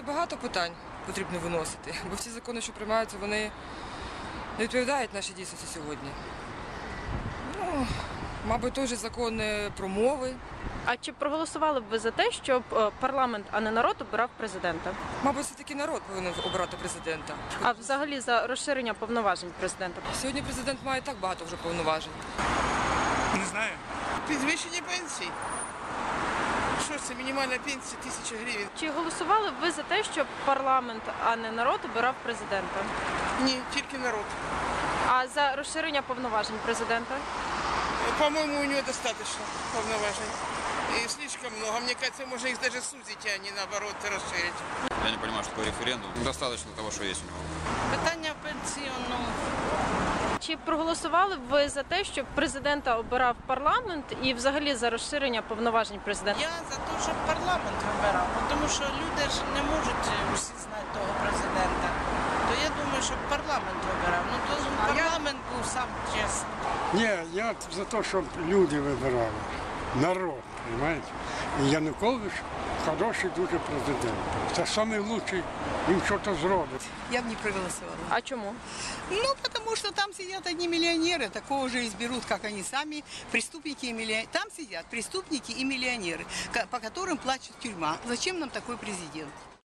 залі багато питань потрібно виносити, бо всі закони, що приймаються, вони не відповідають нашій дійсності сьогодні. Ну, мабуть, той же закон е, про мови, А чи проголосували б ви за те, щоб е, парламент, а не народ, обирав президента? мабуть, все-таки народ повинен обирати президента. А взагалі за розширення повноважень президента? Сьогодні президент має так багато вже повноважень. Не знаю. Підвищення пенсій. Що це мінімальна пенсія тисяча гривень? Чи голосували б ви за те, щоб парламент, а не народ, обирав президента? Ні, тільки народ. А за розширення повноважень президента? По-моему, у него достаточно повноважень. И слишком много. Мне кажется, можно их даже сузить, а не наоборот расширить. Я не понимаю, что такое референдум. Достаточно того, что есть у него. Питання пенсіонного. Чи проголосували б ви за те, щоб президента обирав парламент і взагалі за розширення повноважень президента? Я за те, щоб парламент вибирав, тому що люди ж не можуть усі знати того президента. То я думаю, щоб парламент вибирав. Ну то парламент був сам чесний. Ні, я за те, щоб люди вибирали. Народ, розумієте? І Янукович хороший дуже президент. Це найкращий, він щось зробить. Я бы не проголосовала. А чому? Ну, потому что там сидят одни миллионеры, такого же изберут, как они сами, преступники и миллионеры. Там сидят преступники и миллионеры, ка- по которым плачет тюрьма. Зачем нам такой президент?